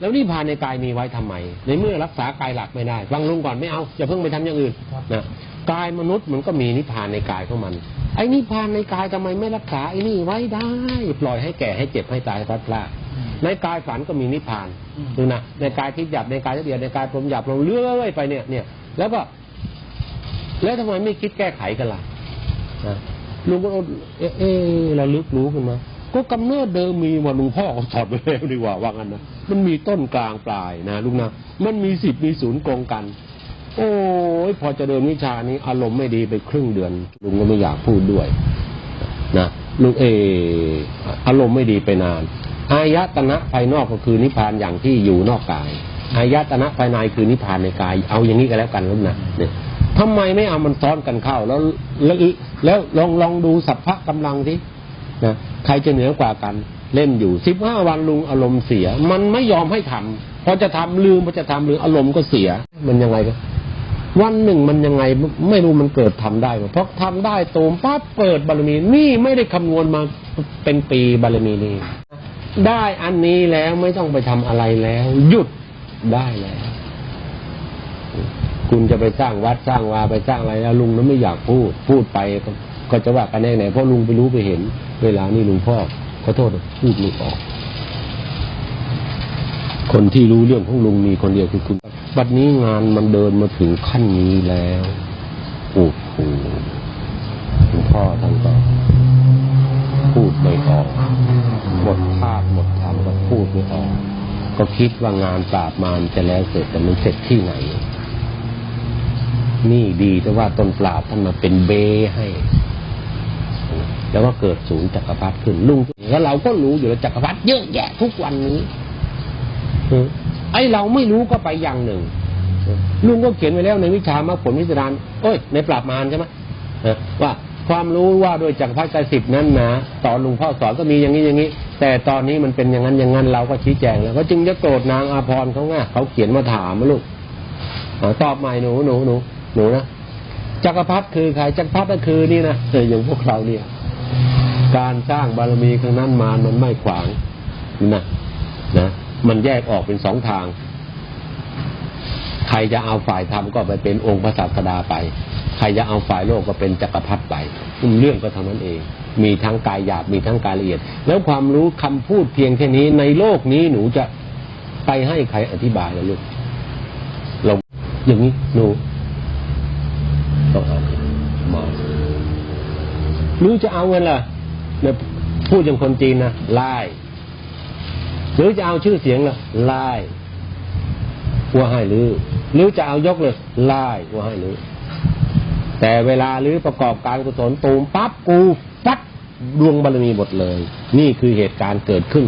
แล้วนิพพานในกายมีไว้ทำไม ในเมื่อรักษากายหลักไม่ได้ฟังลุงก่อนไม่เอาอย่าเพิ่งไปทำอย่างอื่นครับนะกายมนุษย์มันก็มีนิพพานในกายของมัน ไอ้นิพพานในกายทำไมไม่รักษาไอ้นี่ไว้ได้ ปล่อยให้แก่ให้เจ็บให้ตายให้พลัดพรากอืมในกายฝันก็มีนิพพานอืมดูนะในกายทิพย์หยาบในกายละเอียดในกายพรหมหยาบลงเรื่อยไปเนี่ยเนี่ย แล้วก็แล้วทำไมไม่คิดแก้ไขกันล่ะนะลุงก็เอ๊ะเอ๊ะเราลึกรู้ขึ้นมา ก็กำเนิดเดิมมีว่าลวงพ่อเขาสอนไว้แล้วดีกว่าว่างั้นนะมันมีต้นกลางปลายนะลุงนะมันมีสิบมีศูนย์กองกัน โอ้ยพอจะเดินวิชานี้อารมณ์ไม่ดีไปครึ่งเดือน ลุงก็ไม่อยากพูดด้วยนะลุงเออารมณ์ไม่ดีไปนานอายตนะภายนอกก็คือนิพพานอย่างที่อยู่นอกกายอายตนะภายในคือนิพพานในกาย เอาอย่างนี้ก็แล้วกันลุงนะเนี่ยทำไมไม่เอามันซ้อนกันเข้าแล้วแล้วแล้วลองลองดูสัพพะกำลังที่ นะใครจะเหนือกว่ากันเล่นอยู่สิบห้าวันลุงอารมณ์เสีย มันไม่ยอมให้ทำพอจะทำลืมพอจะทำลืมอารมณ์ก็เสียมันยังไงกันวันหนึ่งมันยังไงไม่รู้มันเกิดทำได้เพราะทำได้โตมปั๊บเปิดบารมีนี่ไม่ได้คำนวณมาเป็นปีบารมีนี่ได้อันนี้แล้วไม่ต้องไปทำอะไรแล้ว หยุดได้แล้ว คุณจะไปสร้างวัดสร้างวาไปสร้างอะไรแล้วลุงนั้นไม่อยากพูด พูดไปก็ ก็จะว่ากันแน่ไหนเพราะลุงไปรู้ไปเห็น เวลานี้ลุงพ่อขอโทษพูดไม่ออก คนที่รู้เรื่องของลุงมีคนเดียวคือคุณบัดนี้งานมันเดินมาถึงขั้นนี้แล้วโอ้โหลวงพ่อท่านก็พูดไม่ออกหมดภาพหมดธรรมก็พูดไม่ออก ก็คิดว่างานปราบมารจะแล้วเสร็จแต่มันเสร็จที่ไหน นี่ดีแต่ว่าต้นปราบท่านมาเป็นเบให้ แล้วก็เกิดศูนย์จักรพรรดิขึ้นลุงแล้วเราก็รู้อยู่แล้วจักรพรรดิเยอะแยะทุกวันนี้เออไอ้เราไม่รู้ก็ไปอย่างหนึ่งเออลุงก็เขียนไว้แล้วในวิชามรรคผลวิสดารเอ้ยในปราบมารใช่ไหมเออว่าความรู้ว่าโดยจักรพรรดิกายสิบนั้นนะตอนลุงพ่อสอนก็มีอย่างนี้อย่างนี้ แต่ตอนนี้มันเป็นอย่างนั้นอย่างนั้นเราก็ชี้แจงแล้วก็จึงจะโกรธนางอาพรเขาไงเขาเขียนมาถามมาลูกอ่าตอบใหม่หนูหนูหนูหนูนะจักรพรรดิคือใครจักรพรรดิก็คือนี่นะเอออย่างพวกเราเนี่ย การสร้างบารมีครั้งนั้นมามันไม่ขวางนะนะมันแยกออกเป็นสองทาง ใครจะเอาฝ่ายธรรมก็ไปเป็นองค์พระศาสดาไป ใครจะเอาฝ่ายโลกก็เป็นจักรพรรดิไปเรื่องก็เท่านั้นเอง มีทั้งกายหยาบมีทั้งกายละเอียด แล้วความรู้คำพูดเพียงแค่นี้ในโลกนี้หนูจะไปให้ใครอธิบายละลูกเราอย่างนี้หนูต้องเอามาหรือจะเอาเงินล่ะ เนี่ยพูดอย่างคนจีนนะไล่หรือจะเอาชื่อเสียงล่ะไล่ว่าให้หรือ หรือจะเอายกเลยไล่ว่าให้หรือ แต่เวลาหรือประกอบการกุศลตูมปั๊บกูฟัดดวงบารมีหมดเลย นี่คือเหตุการณ์เกิดขึ้น